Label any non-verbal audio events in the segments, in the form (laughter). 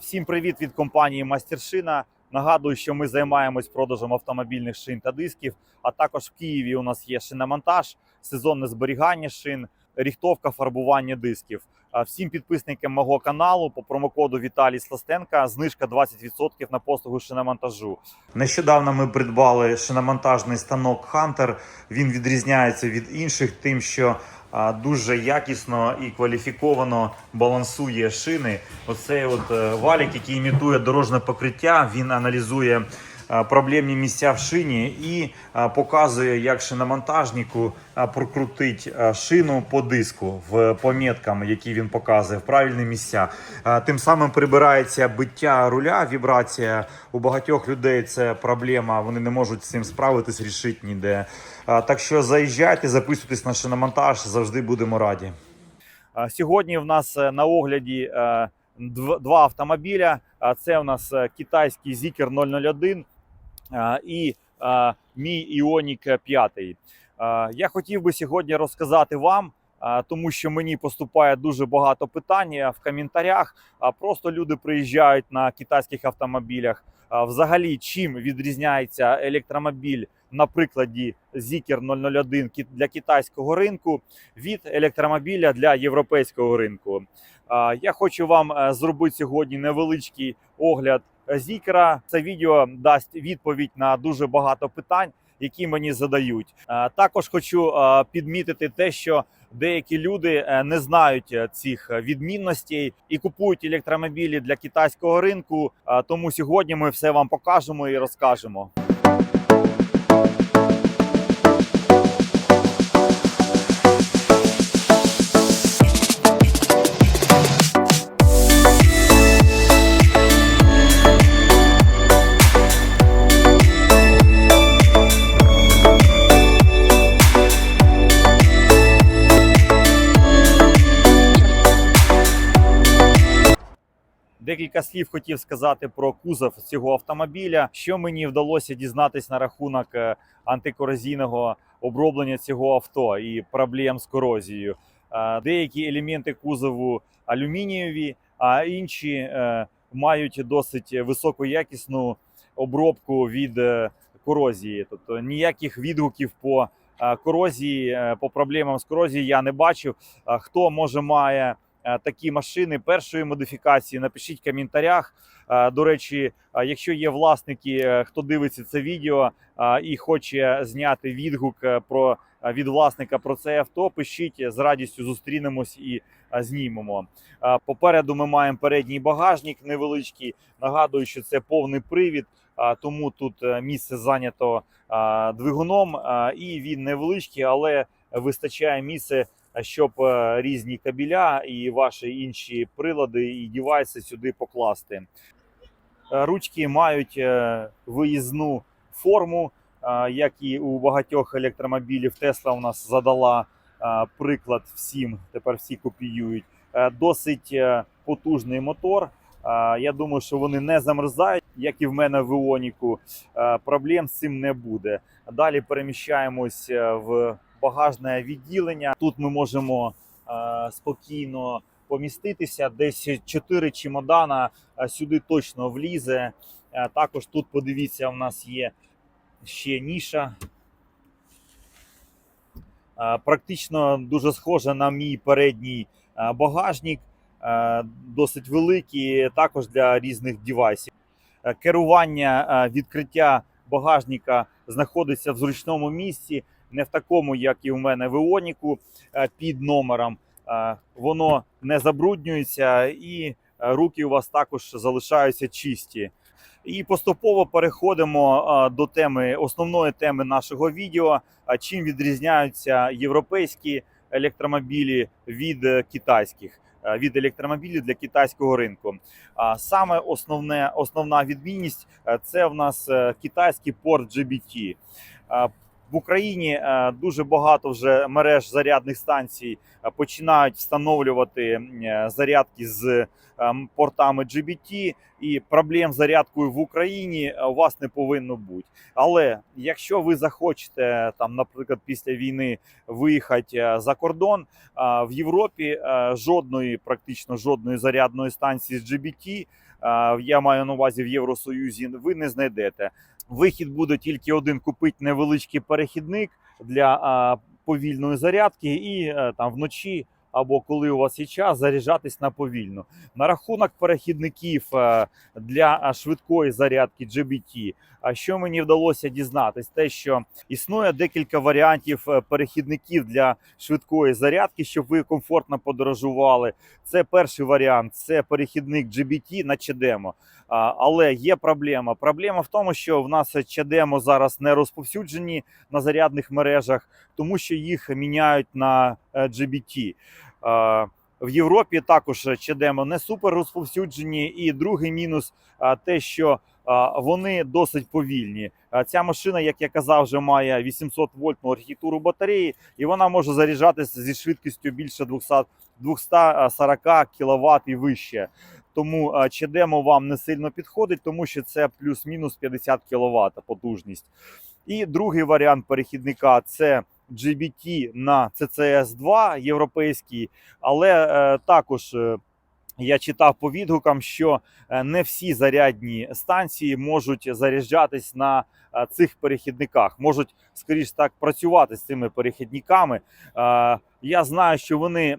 Всім привіт від компанії Мастершина. Нагадую, що ми займаємось продажем автомобільних шин та дисків. А також в Києві у нас є шиномонтаж, сезонне зберігання шин, ріхтовка, фарбування дисків. Всім підписникам мого каналу по промокоду Віталій Сластенка знижка 20% на послугу шиномонтажу. Нещодавно ми придбали шиномонтажний станок Hunter. Він відрізняється від інших, тим, що дуже якісно і кваліфіковано балансує шини. Оцей от е, валік, який імітує дорожне покриття, він аналізує проблемні місця в шині і е, показує, як шиномонтажнику е, прокрутить е, шину по диску в поміткам, які він показує, в правильні місця. Е, Тим самим прибирається биття руля, вібрація. У багатьох людей це проблема, вони не можуть з цим справитись, рішити ніде. Е, Так що заїжджайте, записуйтесь на шиномонтаж, завжди будемо раді. Сьогодні в нас е, на огляді е, два автомобіля. Це у нас е, китайський Zikr 001 е, і мій Ioniq 5. Е, Я хотів би сьогодні розказати вам, тому що мені поступає дуже багато питань е, в коментарях. Просто люди приїжджають на китайських автомобілях. Взагалі, чим відрізняється електромобіль на прикладі Zikr 001 для китайського ринку від електромобіля для європейського ринку. Я хочу вам е, зробити сьогодні невеличкий огляд Зікера. Це відео дасть відповідь на дуже багато питань, які мені задають. Е, Також хочу е, підмітити те, що деякі люди е, не знають цих відмінностей і купують електромобілі для китайського ринку. Тому сьогодні ми все вам покажемо і розкажемо. Декілька слів хотів сказати про кузов цього автомобіля. Що мені вдалося дізнатись на рахунок е, антикорозійного оброблення цього авто і проблем з корозією. Е, Деякі елементи кузову алюмінієві, а інші е, мають досить високоякісну обробку від корозії. Тобто ніяких відгуків по корозії, по проблемам з корозією я не бачив. Хто може має такі машини першої модифікації, напишіть в коментарях. Е, До речі, е, якщо є власники, е, хто дивиться це відео е, і хоче зняти відгук е, про е, від власника про це авто, пишіть з радістю зустрінемось і е, знімемо. Е, Попереду ми маємо передній багажник невеличкий. Нагадую, що це повний привід, е, тому тут е, місце зайнято е, двигуном, е, і він невеличкий, але вистачає місця щоб е, різні кабеля і ваші інші прилади і девайси сюди покласти. Е, Ручки мають е, виїзну форму, як і у багатьох електромобілів. Тесла у нас задала приклад всім. Тепер всі копіюють. Досить потужний мотор. Я думаю, що вони не замерзають, як і в мене в Іоніку. Проблем з цим не буде. Далі переміщаємось в багажне відділення. Тут ми можемо е, спокійно поміститися. Десь 4 чемодана е, сюди точно влізе. Е, також тут подивіться, у нас є ще ніша. Практично дуже схожа на мій передній багажник, досить великий, також для різних девайсів. Е, Керування відкриття багажника знаходиться в зручному місці, не в такому, як і у мене в Іоніку е, під номером. Е, Воно не забруднюється і е, руки у вас також залишаються чисті. І поступово переходимо до теми основної теми нашого відео. Чим відрізняються європейські електромобілі від китайських, від електромобілів для китайського ринку. А Саме основне, основна відмінність це в нас китайський порт GBT. В Україні е, дуже багато вже мереж зарядних станцій е, починають встановлювати е, зарядки з портами GBT, і проблем з зарядкою в Україні у вас не повинно бути. Але якщо ви захочете там, наприклад, після війни виїхати за кордон, в Європі жодної, практично жодної зарядної станції з GBT я маю на увазі в Євросоюзі, ви не знайдете. Вихід буде тільки один: купити невеличкий перехідник для повільної зарядки, і е, там вночі або коли у вас є час, заряджатись на повільну. На рахунок перехідників е, для швидкої зарядки GBT. А що мені вдалося дізнатись, те, що існує декілька варіантів е, перехідників для швидкої зарядки, щоб ви комфортно подорожували. Це перший варіант, це перехідник GBT на CHAdeMO. Але є проблема. Проблема в тому, що в нас CHAdeMO зараз не розповсюджені на зарядних мережах, тому що їх міняють на е, GBT. Е, В Європі також CHAdeMO не супер розповсюджені. І другий мінус те, що вони досить повільні. Ця машина, як я казав, вже має 800 вольтну архітектуру батареї, і вона може заряджатися зі швидкістю більше 200, 240 кВт і вище. Тому CHAdeMO вам не сильно підходить, тому що це плюс-мінус 50 кВт потужність. І другий варіант перехідника це GBT на CCS 2 європейський, але е, також. е, я читав по відгукам, що е, не всі зарядні станції можуть заряджатись на е, цих перехідниках, можуть скоріш так працювати з цими перехідниками. Я знаю, що вони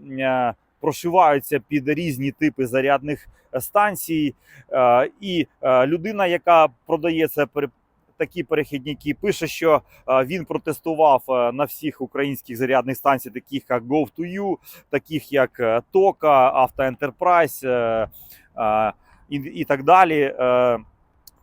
прошиваються під різні типи зарядних станцій, і людина, яка продає це такі перехідники, пише, що е, він протестував е, на всіх українських зарядних станціях, таких як Go2U, таких як е, Тока, Автоентерпрайз і, так далі.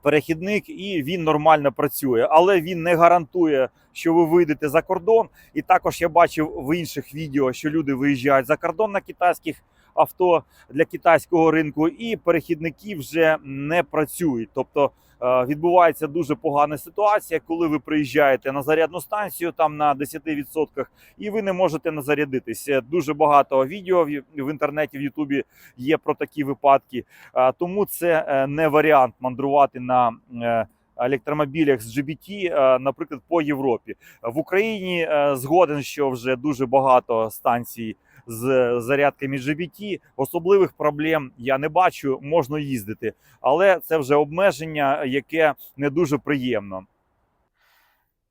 Перехідник, і він нормально працює, але він не гарантує, що ви вийдете за кордон. І також я бачив в інших відео, що люди виїжджають за кордон на китайських авто для китайського ринку, і перехідники вже не працюють. Тобто відбувається дуже погана ситуація, коли ви приїжджаєте на зарядну станцію там на 10%, і ви не можете назарядитись. Е, Дуже багато відео в інтернеті, в Ютубі є про такі випадки. Е, Тому це е, не варіант мандрувати на е, електромобілях з GBT, е, наприклад, по Європі. В Україні е, згоден, що вже дуже багато станцій з зарядками GBT. Особливих проблем я не бачу, можна їздити, але це вже обмеження, яке не дуже приємно.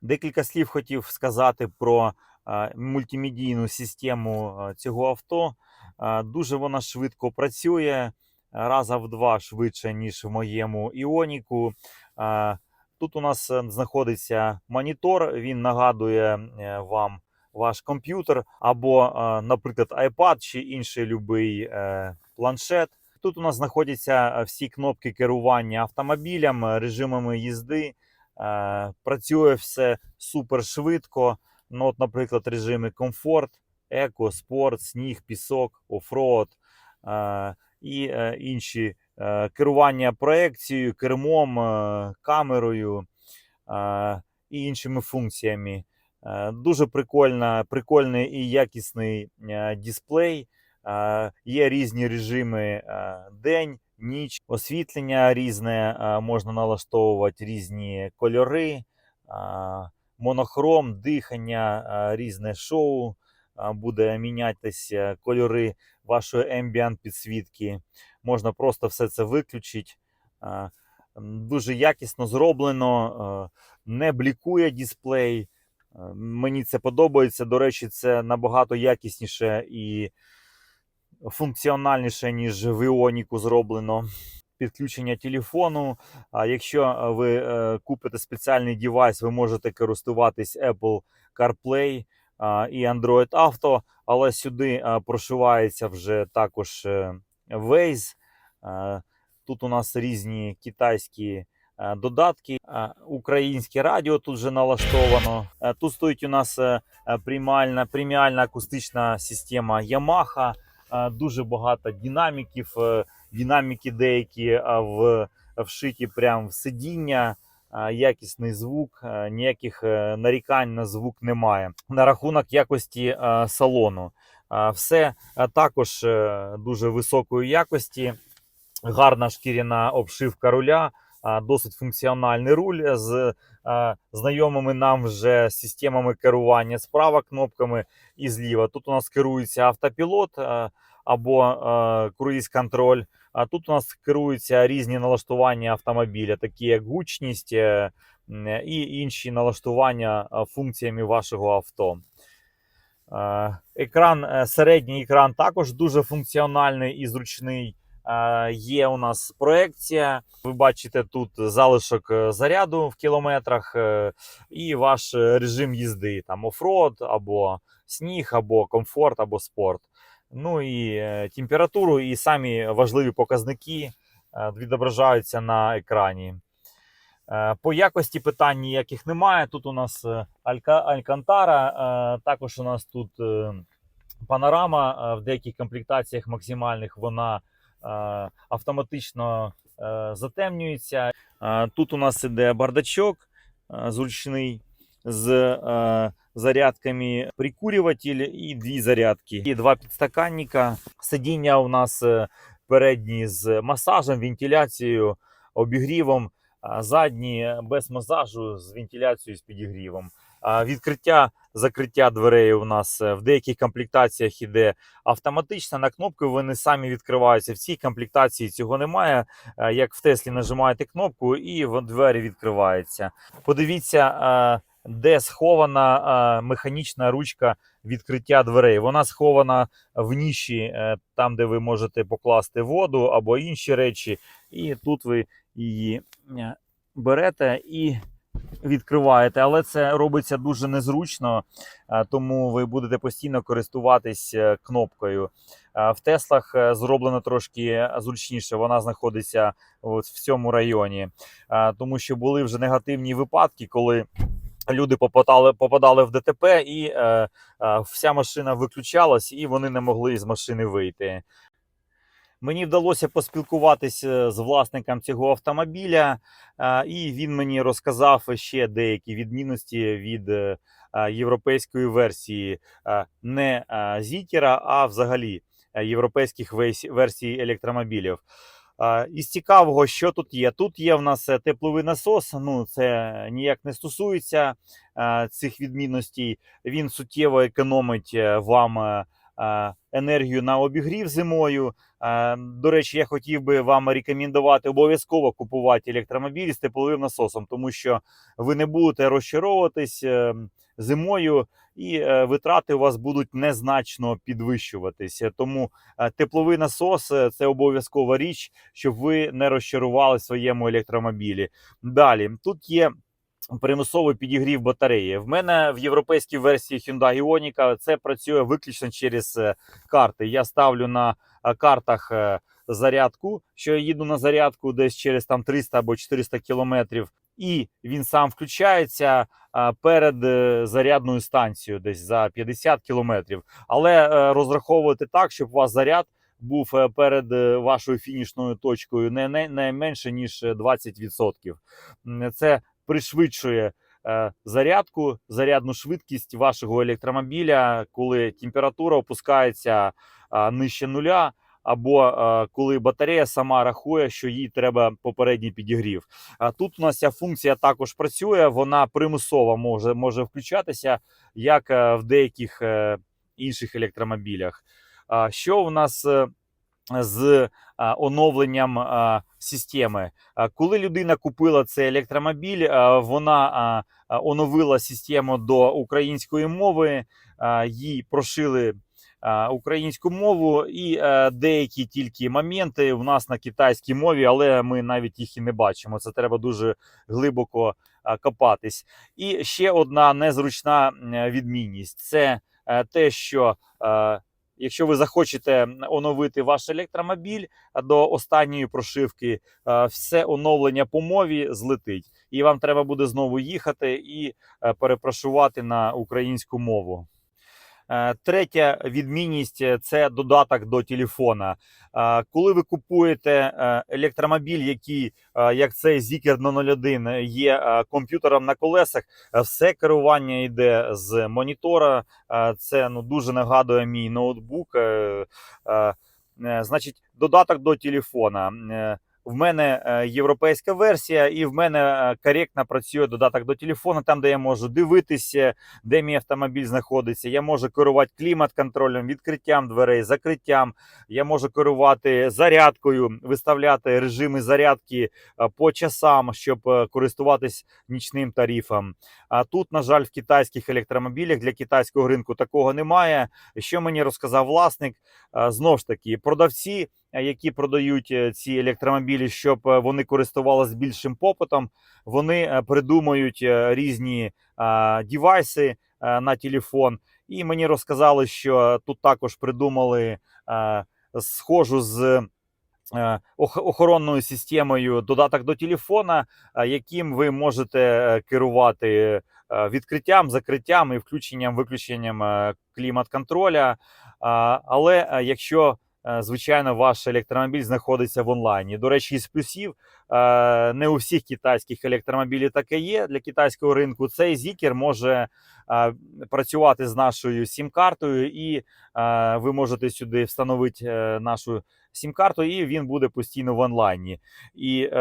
Декілька слів хотів сказати про е, мультимедійну систему е, цього авто. Е, Дуже вона швидко працює, раза в два швидше, ніж в моєму іоніку. Тут у нас знаходиться монітор, він нагадує вам ваш комп'ютер або, наприклад, iPad чи інший любий е, планшет. Тут у нас знаходяться е, всі кнопки керування автомобілем, е, режимами їзди. Працює все супер швидко. Ну, от, наприклад, режими комфорт, еко, спорт, сніг, пісок, офроуд і інші керування проекцією, кермом, камерою і іншими функціями. Е, Дуже прикольна, прикольний і якісний е, дисплей. Е, Є різні режими день, ніч, освітлення різне, можна налаштовувати різні кольори, монохром, дихання, різне шоу. Буде мінятися кольори вашої ambient підсвітки. Можна просто все це виключити. Дуже якісно зроблено, не блікує дисплей. Е, Мені це подобається. До речі, це набагато якісніше і функціональніше, ніж в Іоніку зроблено. Підключення телефону. А якщо е, ви е, купите спеціальний девайс, ви можете користуватись Apple CarPlay і Android Auto, але сюди а, прошивається вже також е, Waze. Е, Тут у нас різні китайські е, додатки. Е, Українське радіо тут вже налаштовано. Е, Тут стоїть у нас е, е, преміальна, преміальна акустична система Yamaha. Е, Дуже багато динаміків. е, Динаміки деякі е, в, вшиті прямо в сидіння. е, Якісний звук, е, ніяких е, нарікань на звук немає. На рахунок якості е, салону. Е, Все е, також е, дуже високої якості гарна шкіряна обшивка руля, досить функціональний руль з знайомими нам вже системами керування справа кнопками і зліва. Тут у нас керується автопілот або круїз контроль. А тут у нас керуються різні налаштування автомобіля, такі як гучність е, і інші налаштування функціями вашого авто. Екран, е, середній екран також дуже функціональний і зручний. Е, Є у нас проекція. Ви бачите тут залишок е, заряду в кілометрах е, і ваш режим їзди, там оффроад, або сніг, або комфорт, або спорт. Ну і температуру, і самі важливі показники відображаються на екрані. По якості питань ніяких немає. Тут у нас Алька- Алькантара, також у нас тут панорама. В деяких комплектаціях максимальних вона автоматично е, затемнюється. Е, Тут у нас іде бардачок е, зручний з е, зарядками прикурюватель і дві зарядки. І два підстаканника. Сидіння у нас е, передні з масажем, вентиляцією, обігрівом, задні без масажу з вентиляцією з підігрівом. Відкриття закриття дверей у нас е, в деяких комплектаціях іде автоматично. На кнопки вони самі відкриваються. В цій комплектації цього немає. Е, Як в Теслі нажимаєте кнопку, і двері відкриваються. Подивіться, е, де схована механічна ручка відкриття дверей. Вона схована в ніші, там, де ви можете покласти воду або інші речі. І тут ви її берете і відкриваєте. Але це робиться дуже незручно, е, тому ви будете постійно користуватись е, кнопкою. Е, В Теслах зроблено трошки зручніше. Вона знаходиться от в цьому районі, тому що були вже негативні випадки, коли. Люди попадали, попадали в ДТП, і е, е, вся машина виключалась, і вони не могли з машини вийти. Мені вдалося поспілкуватися з власником цього автомобіля, е, і він мені розказав ще деякі відмінності від е, європейської версії е, не Зітера, а взагалі європейських версій електромобілів. Із цікавого, що тут є? Тут є в нас тепловий насос. Ну це ніяк не стосується цих відмінностей. Він суттєво економить вам енергію на обігрів зимою. Е, До речі, я хотів би вам рекомендувати обов'язково купувати електромобіль з тепловим насосом, тому що ви не будете розчаровуватись е, зимою, і е, витрати у вас будуть незначно підвищуватися. Тому е, тепловий насос е, це обов'язкова річ, щоб ви не розчарували своєму електромобілі. Далі тут є. Примусовий підігрів батареї. В мене в європейській версії Hyundai Ioniq це працює виключно через е, карти. Я ставлю на е, картах е, зарядку, що я їду на зарядку десь через там 300 або 400 кілометрів, і він сам включається перед зарядною станцією, десь за 50 кілометрів. Але розраховувати так, щоб у вас заряд був перед вашою фінішною точкою не, не, не менше ніж е, 20%. Це пришвидшує е, зарядку, зарядну швидкість вашого електромобіля, коли температура опускається е, нижче нуля, або е, коли батарея сама рахує, що їй треба попередній підігрів. А тут у нас ця функція також працює, вона примусово може, може включатися, як в деяких інших електромобілях. Що у нас з оновленням системи? Коли людина купила цей електромобіль, вона оновила систему до української мови, їй прошили українську мову, і е, деякі тільки моменти в нас на китайській мові, але ми навіть їх і не бачимо. Це треба дуже глибоко копатись. І ще одна незручна відмінність це е, те, що е, якщо ви захочете оновити ваш електромобіль до останньої прошивки, е, все оновлення по мові злетить, і вам треба буде знову їхати і е, перепрошувати на українську мову. Е, Третя відмінність е, це додаток до телефона. Е, Коли ви купуєте електромобіль, який, як цей Zikr 001, є комп'ютером на колесах, все керування йде з монітора. Це ну дуже нагадує мій ноутбук. Значить, додаток до телефона. В мене е, європейська версія, і в мене е, коректно працює додаток до телефону, там, де я можу дивитися, де мій автомобіль знаходиться. Я можу керувати клімат-контролем, відкриттям дверей, закриттям. Я можу керувати зарядкою, виставляти режими зарядки е, по часам, щоб користуватись нічним тарифом. А тут, на жаль, в китайських електромобілях для китайського ринку такого немає. Що мені розказав власник? Знов ж таки, продавці, які продають е, ці електромобілі, щоб е, вони користувалися більшим попитом, вони е, придумують е, різні е, девайси е, на телефон. І мені розказали, що тут також придумали е, схожу з. е, Охоронною системою додаток до телефона, е, яким ви можете е, керувати е, відкриттям, закриттям і включенням, виключенням е, клімат-контроля. Але е, якщо е, звичайно ваш електромобіль знаходиться в онлайні. До речі, із плюсів е, не у всіх китайських електромобілів таке є для китайського ринку. Цей зікер може е, працювати з нашою сім-картою, і е, ви можете сюди встановити е, нашу сім-карту, і він буде постійно в онлайні. І е,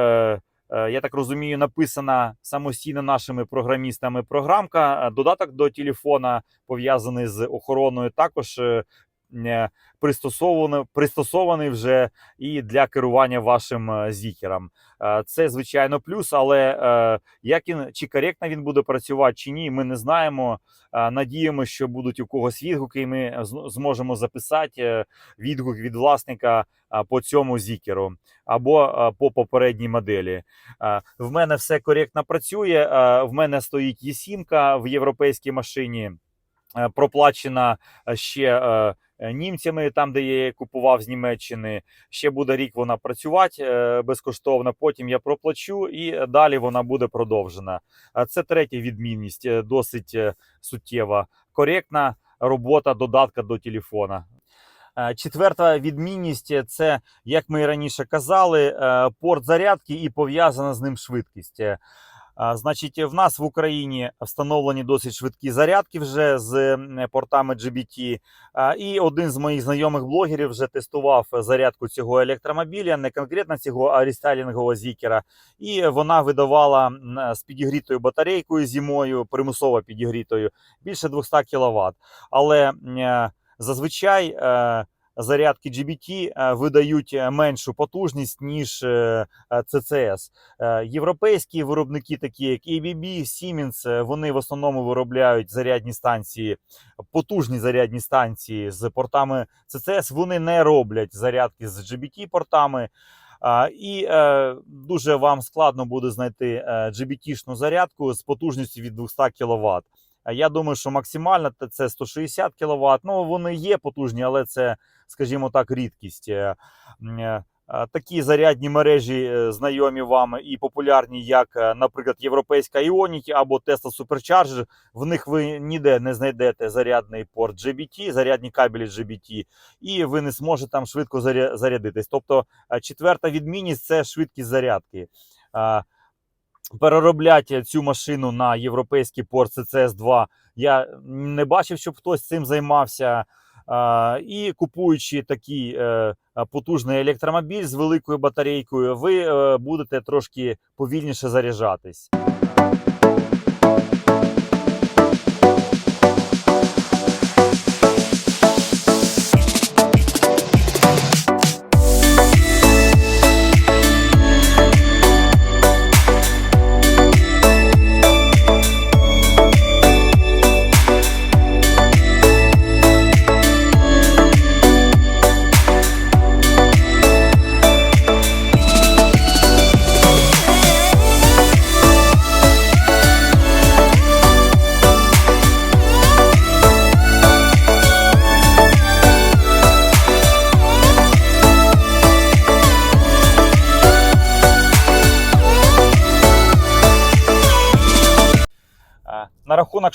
е, я так розумію, написана самостійно нашими програмістами програмка. Е, Додаток до телефона пов'язаний з охороною, також е, е, пристосований, пристосований вже і для керування вашим е, зікером. Е, Це звичайно плюс, але е, як він чи коректно він буде працювати чи ні, ми не знаємо. Е, Надіємося, що будуть у когось відгуки, і ми зможемо записати е, відгук від власника е, по цьому зікеру або е, по попередній моделі. Е, В мене все коректно працює. е, В мене стоїть Є7 в європейській машині, е, проплачена е, ще е, е, німцями, там, де я її купував з Німеччини. Ще буде рік вона працювати е, безкоштовно. Потім я проплачу і далі вона буде продовжена. Е, Це третя відмінність, е, досить е, суттєва. Коректна робота додатка до телефона. Е, Четверта відмінність е, це, як ми і раніше казали, е, порт зарядки і пов'язана з ним швидкість. Значить, в нас в Україні встановлені досить швидкі зарядки вже з портами GBT. І один з моїх знайомих блогерів вже тестував зарядку цього електромобіля, не конкретно цього, а рестайлінгового зікера. І вона видавала з підігрітою батарейкою зимою, примусово підігрітою, більше 200 кВт. Але е, зазвичай е, зарядки GBT е, видають е, меншу потужність, ніж CCS. Е, Європейські виробники, такі як ABB, Siemens, вони в основному виробляють зарядні станції, потужні зарядні станції з портами CCS. Вони не роблять зарядки з GBT-портами. І дуже вам складно буде знайти GBT-шну зарядку з потужністю від 200 кВт. Я думаю, що максимально це 160 кВт. Ну, вони є потужні, але це, скажімо так, рідкість. Е, е, е, Такі зарядні мережі е, знайомі вам і популярні, як, е, наприклад, європейська Ionity або Tesla Supercharger. В них ви ніде не знайдете зарядний порт GBT, зарядні кабелі GBT, і ви не зможете там швидко заря- зарядитись. Тобто, е, четверта відмінність це швидкість зарядки. Переробляти цю машину на європейський порт CCS 2 я не бачив, щоб хтось цим займався. І купуючи такий е, потужний електромобіль з великою батарейкою, ви е, будете трошки повільніше заряджатись.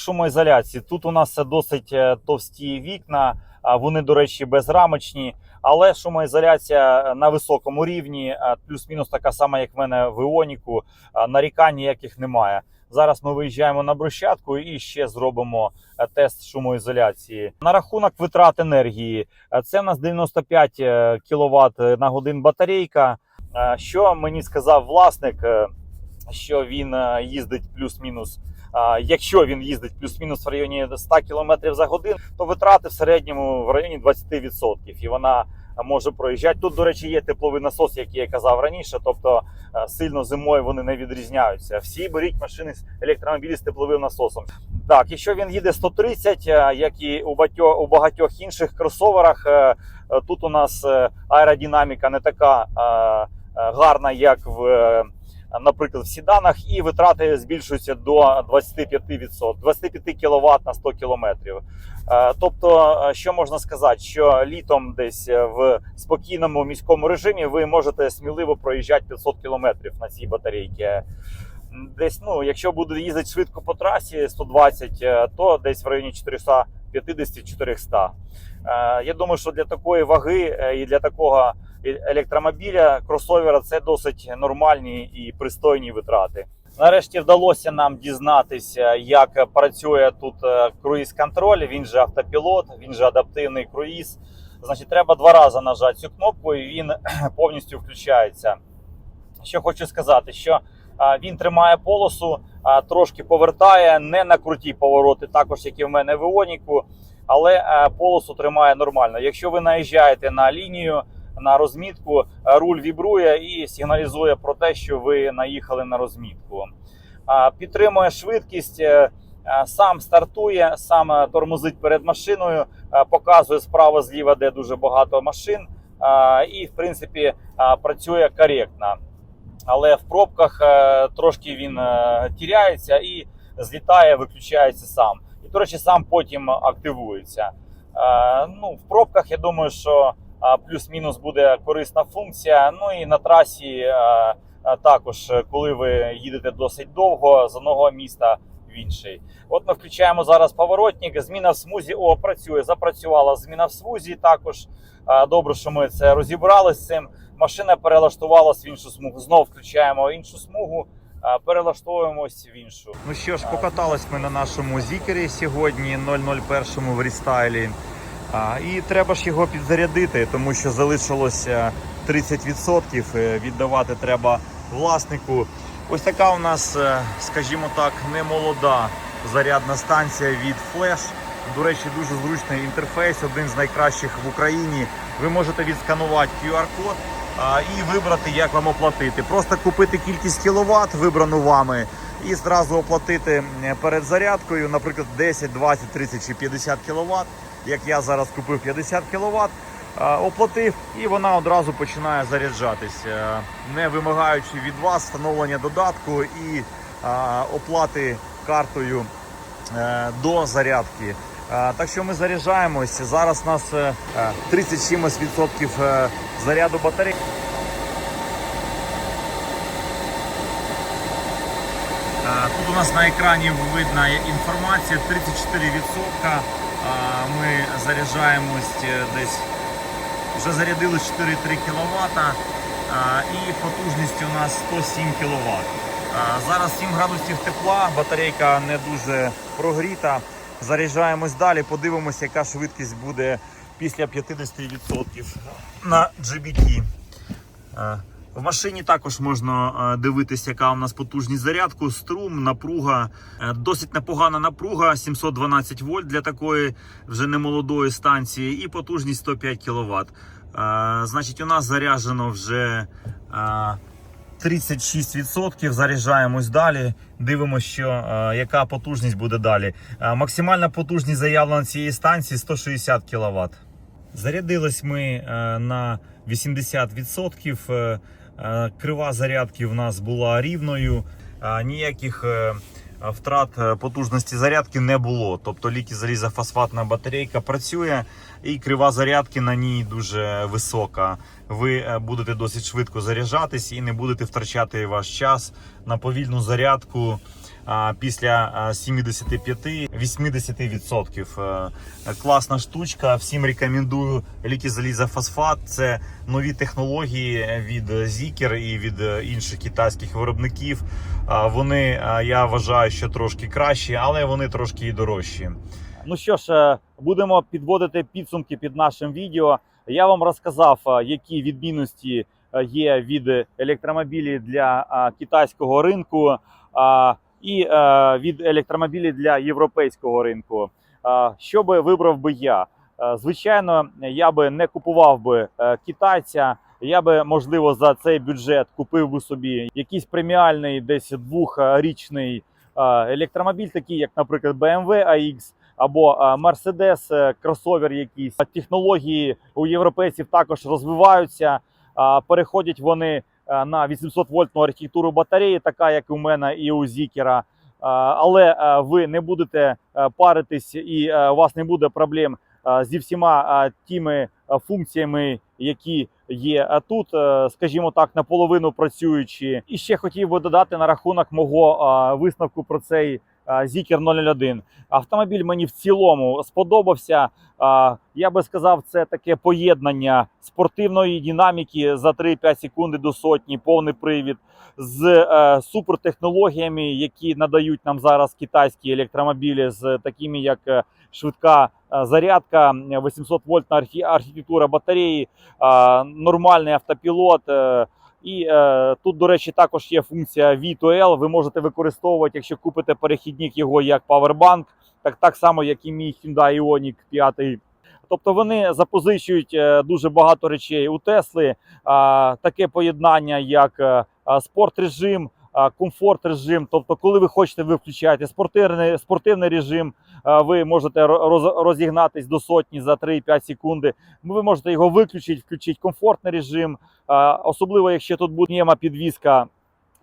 Шумоізоляції, тут у нас досить е, товсті вікна, вони, до речі, безрамочні, але шумоізоляція на високому рівні, е, плюс-мінус така сама, як в мене в Іоніку, е, нарікань ніяких немає. Зараз ми виїжджаємо на брусчатку і ще зробимо е, тест шумоізоляції. На рахунок витрат енергії, е, це в нас 95 кВт на годин батарейка. Е, Що мені сказав власник, е, що він е, їздить плюс-мінус. Якщо він їздить плюс-мінус в районі 100 км за годину, то витрати в середньому в районі 20%. І вона може проїжджати. Тут, до речі, є тепловий насос, який я казав раніше. Тобто е, сильно зимою вони не відрізняються. Всі беріть машини з електромобілі з тепловим насосом. Так, якщо він їде 130, е, як і у багатьох, у багатьох інших кросоверах, е, тут у нас аеродинаміка не така гарна, як в, наприклад, в седанах, і витрати збільшуються до 25%, 25 кВт на 100 км. Е, Тобто, е, що можна сказати, що літом десь е, в спокійному міському режимі ви можете сміливо проїжджати 500 км на цій батарейці. Десь, ну, якщо буде їздити швидко по трасі 120, е, то десь в районі 450-400. Е, Я думаю, що для такої ваги і для такого електромобіля кросовера це досить нормальні і пристойні витрати. Нарешті вдалося нам дізнатися, як працює тут е, круїз-контроль. Він же автопілот, він же адаптивний круїз. Значить, треба два рази нажати цю кнопку, і він (clears throat) повністю включається. Що хочу сказати, що він тримає полосу, а, трошки повертає, не на круті повороти, також як і в мене в Іоніку, але полосу тримає нормально. Якщо ви наїжджаєте на лінію, на розмітку, руль вібрує і сигналізує про те, що ви наїхали на розмітку. Підтримує швидкість, е, е, сам стартує, сам е, тормозить перед машиною, е, показує справа зліва, де дуже багато машин, е, і в принципі е, працює коректно. Але в пробках е, трошки він е, тіряється і злітає, виключається сам. І, до речі, сам потім активується. Е, Ну, в пробках я думаю, що е, плюс-мінус буде корисна функція. Ну і на трасі е, е, також, е, коли ви їдете досить довго з одного міста в інший. От ми включаємо зараз поворотник. Зміна в смузі о, працює. Запрацювала зміна в смузі. Також добре, що ми це розібрали з цим. Машина перелаштувалась в іншу смугу. Знов включаємо іншу смугу, перелаштовуємось в іншу. Ну що ж, покатались ми на нашому зікері сьогодні, 001 в рестайлі. І треба ж його підзарядити, тому що залишилося 30%. е, Віддавати треба власнику. Ось така у нас, е, скажімо так, немолода зарядна станція від Flash. До речі, дуже зручний інтерфейс, один з найкращих в Україні. Ви можете відсканувати QR-код і вибрати, як вам оплатити. Просто купити кількість кіловат, вибрану вами, і зразу оплатити е, перед зарядкою, наприклад, 10, 20, 30 чи 50 кВт. Як я зараз купив 50 кВт, оплатив, і вона одразу починає заряджатись, е, не вимагаючи від вас встановлення додатку і оплати картою е, до зарядки. Е, Так що ми заряджаємось. Зараз у нас е, е, 30 чимось відсотків е, заряду батареї. Е, Тут у нас на екрані видна інформація 34%. Ми заряджаємось е, десь вже зарядили 4,3 кВт і потужність у нас 107 кВт. Зараз 7 градусів тепла, батарейка не дуже прогріта. Заряджаємось далі, подивимося, яка швидкість буде після 50% на GBT. Е, В машині також можна е, дивитися, яка у нас потужність зарядку, струм, напруга. Е, Досить непогана напруга, 712 вольт для такої вже немолодої станції, і потужність 105 кВт. Значить, у нас заряджено вже е, 36%. Заряджаємось далі. Дивимося, що, е, яка потужність буде далі. Е, Максимальна потужність заявлена цієї станції 160 кВт. Зарядились ми е, на 80%. Е, Крива зарядки в нас була рівною. Ніяких е, втрат е, потужності зарядки не було. Тобто літі залізофосфатна батарейка працює і крива зарядки на ній дуже висока. Ви будете досить швидко заряджатись і не будете втрачати ваш час на повільну зарядку. Після а, 75-80%. Е, Класна штучка. Всім рекомендую лікізалізофосфат. Це нові технології від Zikr і від е, інших китайських виробників. Вони я вважаю, що трошки кращі, але вони трошки і дорожчі. Ну що ж, е, будемо підводити підсумки під нашим відео. Я вам розказав, які відмінності є від електромобілів для китайського ринку і е, від електромобілів для європейського ринку. А, Що би вибрав би я? Е, Звичайно, я би не купував би е, китайця. Я би можливо за цей бюджет купив би собі якийсь преміальний, десь двохрічний е, електромобіль, такий як, наприклад, BMW AX або е, е, кросовер якийсь. Технології у європейців також розвиваються. Е, Переходять вони е, на 800 вольтну архітектуру батареї, така як у мене і у Зікера. Е, Але е, ви не будете е, паритись і е, у вас не буде проблем е, зі всіма е, тими е, функціями, які є е, тут, е, скажімо так, наполовину працюючі. І ще хотів би додати на рахунок мого е, висновку про цей Zikr 001. Автомобіль мені в цілому сподобався. Я би сказав, це таке поєднання спортивної динаміки за 3-5 секунди до сотні, повний привід з е, супертехнологіями, які надають нам зараз китайські електромобілі, з такими як е, швидка е, зарядка, 800 вольтна архітектура батареї, нормальний автопілот. І е, тут, до речі, також є функція V2L. Ви можете використовувати, якщо купите перехідник його як Powerbank, так, так само, як і мій Hyundai Ioniq 5. Тобто вони запозичують е, дуже багато речей у Тесли. Таке поєднання, як е, а, спорт-режим, а, комфорт-режим. Тобто, коли ви хочете, ви включаєте спортивний, спортивний режим, ви можете розігнатись до сотні за 3-5 секунди. Ви можете його виключити, включити комфортний режим. Особливо, якщо тут буде німа підвізка,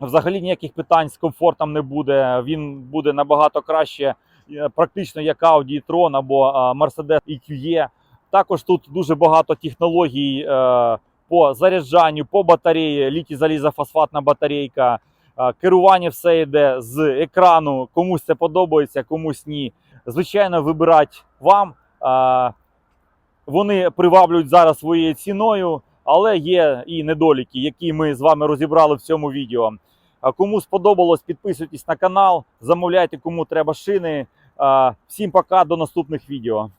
взагалі ніяких питань з комфортом не буде. Він буде набагато краще, е, практично як Audi e-tron або Mercedes EQE. Також тут дуже багато технологій е, по заряджанню, по батареї, літій залізофосфатна батарейка. Керування все йде з екрану. Комусь це подобається, комусь ні. Звичайно, вибирати вам. Вони приваблюють зараз своєю ціною, але є і недоліки, які ми з вами розібрали в цьому відео. Кому сподобалось, підписуйтесь на канал, замовляйте, кому треба шини. Всім пока, до наступних відео.